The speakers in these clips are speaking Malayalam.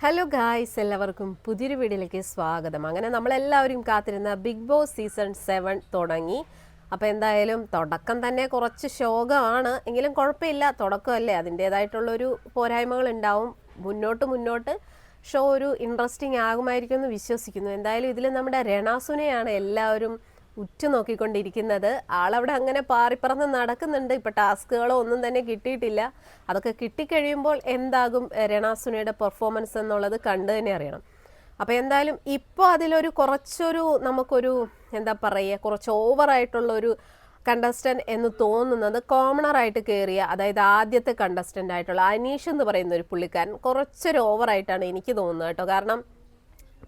ഹലോ ഗായ്സ് എല്ലാവർക്കും പുതിയൊരു വീഡിയോയിലേക്ക് സ്വാഗതം. അങ്ങനെ നമ്മളെല്ലാവരും കാത്തിരുന്ന ബിഗ് ബോസ് സീസൺ സെവൻ തുടങ്ങി. അപ്പോൾ എന്തായാലും തുടക്കം തന്നെ കുറച്ച് ശോകമാണ്. എങ്കിലും കുഴപ്പമില്ല. തുടക്കമല്ലേ? അതിന്റേതായിട്ടുള്ളൊരു പോരായ്മകൾ ഉണ്ടാവും മുന്നോട്ട് മുന്നോട്ട് ഷോ ഒരു ഇൻട്രസ്റ്റിംഗ് ആകുമായിരിക്കും എന്ന് വിശ്വസിക്കുന്നു. എന്തായാലും ഇതിൽ നമ്മുടെ രണാസുനെയാണ് എല്ലാവരും ഉറ്റുനോക്കിക്കൊണ്ടിരിക്കുന്നത്. ആളവിടെ അങ്ങനെ പാറിപ്പറന്ന് നടക്കുന്നുണ്ട്. ഇപ്പം ടാസ്കുകളോ ഒന്നും തന്നെ കിട്ടിയിട്ടില്ല. അതൊക്കെ കിട്ടിക്കഴിയുമ്പോൾ എന്താകും രണാസുനയുടെ പെർഫോമൻസ് എന്നുള്ളത് കണ്ടു തന്നെ അറിയണം. അപ്പോൾ എന്തായാലും ഇപ്പോൾ അതിലൊരു കുറച്ചൊരു നമുക്കൊരു എന്താ പറയുക കുറച്ച് ഓവറായിട്ടുള്ളൊരു കണ്ടസ്റ്റന്റ് എന്ന് തോന്നുന്നത് കോമണറായിട്ട് കയറിയ അതായത് ആദ്യത്തെ കണ്ടസ്റ്റന്റ് ആയിട്ടുള്ള അനീഷ് എന്ന് പറയുന്ന ഒരു പുള്ളിക്കാരൻ കുറച്ചൊരു ഓവറായിട്ടാണ് എനിക്ക് തോന്നുന്നത് കേട്ടോ. കാരണം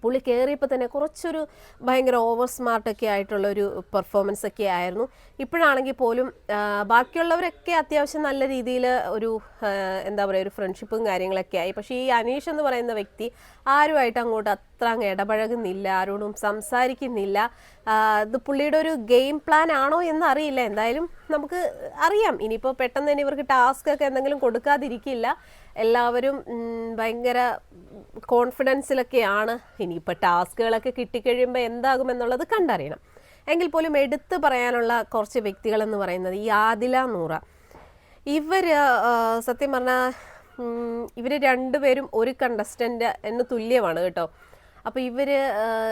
പുള്ളി കയറിയപ്പോൾ തന്നെ കുറച്ചൊരു ഭയങ്കര ഓവർ സ്മാർട്ടൊക്കെ ആയിട്ടുള്ള ഒരു പെർഫോമൻസ് ഒക്കെ ആയിരുന്നു. ഇപ്പോഴാണെങ്കിൽ പോലും ബാക്കിയുള്ളവരൊക്കെ അത്യാവശ്യം നല്ല രീതിയിൽ ഒരു എന്താ പറയുക ഒരു ഫ്രണ്ട്ഷിപ്പും കാര്യങ്ങളൊക്കെ ആയി. പക്ഷേ ഈ അനീഷ് എന്ന് പറയുന്ന വ്യക്തി ആരുമായിട്ട് അങ്ങോട്ട് അത്ര അങ്ങ് ഇടപഴകുന്നില്ല ആരോടും സംസാരിക്കുന്നില്ല. ഇത് പുള്ളിയുടെ ഒരു ഗെയിം പ്ലാൻ ആണോ എന്ന് അറിയില്ല. എന്തായാലും നമുക്ക് അറിയാം. ഇനിയിപ്പോൾ പെട്ടെന്ന് തന്നെ ഇവർക്ക് ടാസ്ക് ഒക്കെ എന്തെങ്കിലും കൊടുക്കാതിരിക്കില്ല. എല്ലാവരും ഭയങ്കര കോൺഫിഡൻസിലൊക്കെയാണ് ഇനിയിപ്പോൾ ടാസ്കുകളൊക്കെ കിട്ടിക്കഴിയുമ്പോൾ എന്താകുമെന്നുള്ളത് കണ്ടറിയണം. എങ്കിൽ പോലും എടുത്തു പറയാനുള്ള കുറച്ച് വ്യക്തികളെന്ന് പറയുന്നത് ഈ ആദില നൂറ. ഇവർ സത്യം പറഞ്ഞാൽ ഇവർ രണ്ടുപേരും ഒരു കണ്ടസ്റ്റന്റ് എന്ന് തുല്യമാണ് കേട്ടോ. അപ്പോൾ ഇവർ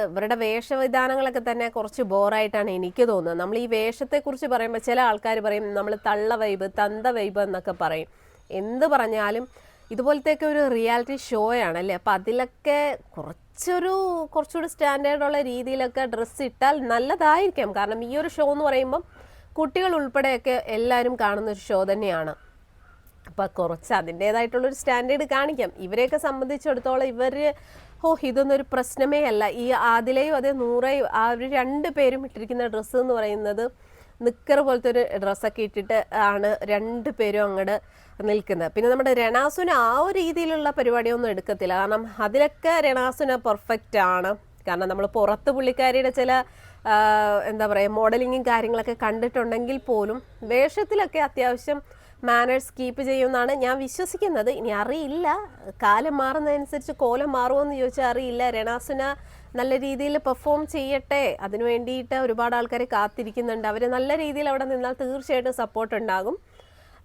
ഇവരുടെ വേഷവിധാനങ്ങളൊക്കെ തന്നെ കുറച്ച് ബോറായിട്ടാണ് എനിക്ക് തോന്നുന്നത്. നമ്മൾ ഈ വേഷത്തെക്കുറിച്ച് പറയുമ്പോൾ ചില ആൾക്കാർ പറയും നമ്മൾ തള്ള വൈബ് തന്ത വൈബ് എന്നൊക്കെ പറയും. എന്ത് പറഞ്ഞാലും ഇതുപോലത്തെയൊക്കെ ഒരു റിയാലിറ്റി ഷോ ആണ് അല്ലേ? അപ്പം അതിലൊക്കെ കുറച്ചൊരു കുറച്ചുകൂടി സ്റ്റാൻഡേർഡുള്ള രീതിയിലൊക്കെ ഡ്രസ്സ് ഇട്ടാൽ നല്ലതായിരിക്കാം. കാരണം ഈ ഒരു ഷോ എന്ന് പറയുമ്പം കുട്ടികൾ ഉൾപ്പെടെയൊക്കെ എല്ലാവരും കാണുന്ന ഒരു ഷോ തന്നെയാണ്. അപ്പം കുറച്ച് അതിന്റേതായിട്ടുള്ളൊരു സ്റ്റാൻഡേർഡ് കാണിക്കാം. ഇവരെയൊക്കെ സംബന്ധിച്ചിടത്തോളം ഇവർ ഓ ഇതൊന്നും ഒരു പ്രശ്നമേ അല്ല. ഈ ആദിലയും അതേ നൂറയും ആ ഒരു രണ്ട് പേരും ഇട്ടിരിക്കുന്ന ഡ്രസ്സ് എന്ന് പറയുന്നത് നിക്കർ പോലത്തെ ഒരു ഡ്രസ്സൊക്കെ ഇട്ടിട്ട് ആണ് രണ്ട് പേരും അങ്ങോട്ട് നിൽക്കുന്നത്. പിന്നെ നമ്മുടെ രണാസുന ആ ഒരു രീതിയിലുള്ള പരിപാടിയൊന്നും എടുക്കത്തില്ല. കാരണം അതിലൊക്കെ രണാസുന പെർഫെക്റ്റ് ആണ്. കാരണം നമ്മൾ പുറത്ത് പുള്ളിക്കാരിയുടെ ചില എന്താ പറയുക മോഡലിങ്ങും കാര്യങ്ങളൊക്കെ കണ്ടിട്ടുണ്ടെങ്കിൽ പോലും വേഷത്തിലൊക്കെ അത്യാവശ്യം മാനേഴ്സ് കീപ്പ് ചെയ്യുമെന്നാണ് ഞാൻ വിശ്വസിക്കുന്നത്. ഇനി അറിയില്ല. കാലം മാറുന്നതനുസരിച്ച് കോലം മാറുമോ എന്ന് ചോദിച്ചാൽ അറിയില്ല. രണാസുന നല്ല രീതിയിൽ പെർഫോം ചെയ്യട്ടെ. അതിനു വേണ്ടിയിട്ട് ഒരുപാട് ആൾക്കാർ കാത്തിരിക്കുന്നുണ്ട്. അവർ നല്ല രീതിയിൽ അവിടെ നിന്നാൽ തീർച്ചയായിട്ടും സപ്പോർട്ട് ഉണ്ടാകും.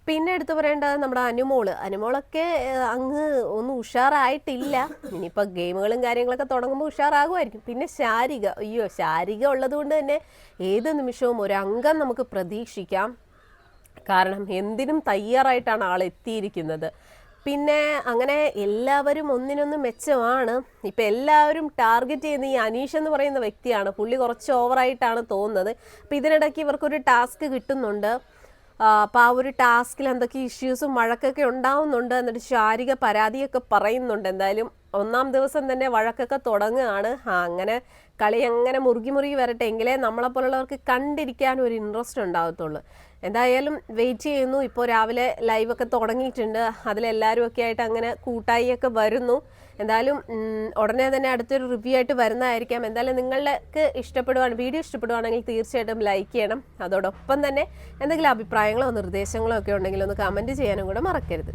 പിന്നെ എടുത്തു പറയേണ്ടത് നമ്മുടെ അനുമോൾ. അനുമോളൊക്കെ അങ്ങ് ഒന്നും ഉഷാറായിട്ടില്ല. ഇനിയിപ്പോൾ ഗെയിമുകളും കാര്യങ്ങളൊക്കെ തുടങ്ങുമ്പോൾ ഉഷാറാകുമായിരിക്കും. പിന്നെ ശാരിക. അയ്യോ ശാരിക ഉള്ളത് കൊണ്ട് തന്നെ ഏത് നിമിഷവും ഒരു അംഗം നമുക്ക് പ്രതീക്ഷിക്കാം. കാരണം എന്തിനും തയ്യാറായിട്ടാണ് ആൾ എത്തിയിരിക്കുന്നത്. പിന്നെ അങ്ങനെ എല്ലാവരും ഒന്നിനൊന്ന് മെച്ചമാണ്. ഇപ്പം എല്ലാവരും ടാർഗറ്റ് ചെയ്യുന്ന ഈ അനീഷ് എന്ന് പറയുന്ന വ്യക്തിയാണ്. പുള്ളി കുറച്ച് ഓവറായിട്ടാണ് തോന്നുന്നത്. അപ്പം ഇതിനിടയ്ക്ക് ഇവർക്കൊരു ടാസ്ക് കിട്ടുന്നുണ്ട്. അപ്പം ആ ഒരു ടാസ്കിൽ എന്തൊക്കെ ഇഷ്യൂസും വഴക്കൊക്കെ ഉണ്ടാവുന്നുണ്ട് എന്നിട്ട് ശാരീരിക പരാതിയൊക്കെ പറയുന്നുണ്ട്. എന്തായാലും ഒന്നാം ദിവസം തന്നെ വഴക്കൊക്കെ തുടങ്ങുകയാണ്. അങ്ങനെ കളി അങ്ങനെ മുറുകി മുറുകി വരട്ടെ എങ്കിലേ നമ്മളെപ്പോലുള്ളവർക്ക് കണ്ടിരിക്കാൻ ഒരു ഇൻട്രസ്റ്റ് ഉണ്ടാകത്തുള്ളൂ എന്തായാലും വെയിറ്റ് ചെയ്യുന്നു. ഇപ്പോൾ രാവിലെ ലൈവൊക്കെ തുടങ്ങിയിട്ടുണ്ട്. അതിലെല്ലാവരും ഒക്കെ ആയിട്ട് അങ്ങനെ കൂട്ടായിയൊക്കെ വരുന്നു. എന്തായാലും ഉടനെ തന്നെ അടുത്തൊരു റിവ്യൂ ആയിട്ട് വരുന്നതായിരിക്കാം. എന്തായാലും നിങ്ങൾക്ക് ഇഷ്ടപ്പെടുവാണ് വീഡിയോ ഇഷ്ടപ്പെടുവാണെങ്കിൽ തീർച്ചയായിട്ടും ലൈക്ക് ചെയ്യണം. അതോടൊപ്പം തന്നെ എന്തെങ്കിലും അഭിപ്രായങ്ങളോ നിർദ്ദേശങ്ങളോ ഒക്കെ ഉണ്ടെങ്കിൽ ഒന്ന് കമന്റ് ചെയ്യാനും കൂടെ മറക്കരുത്.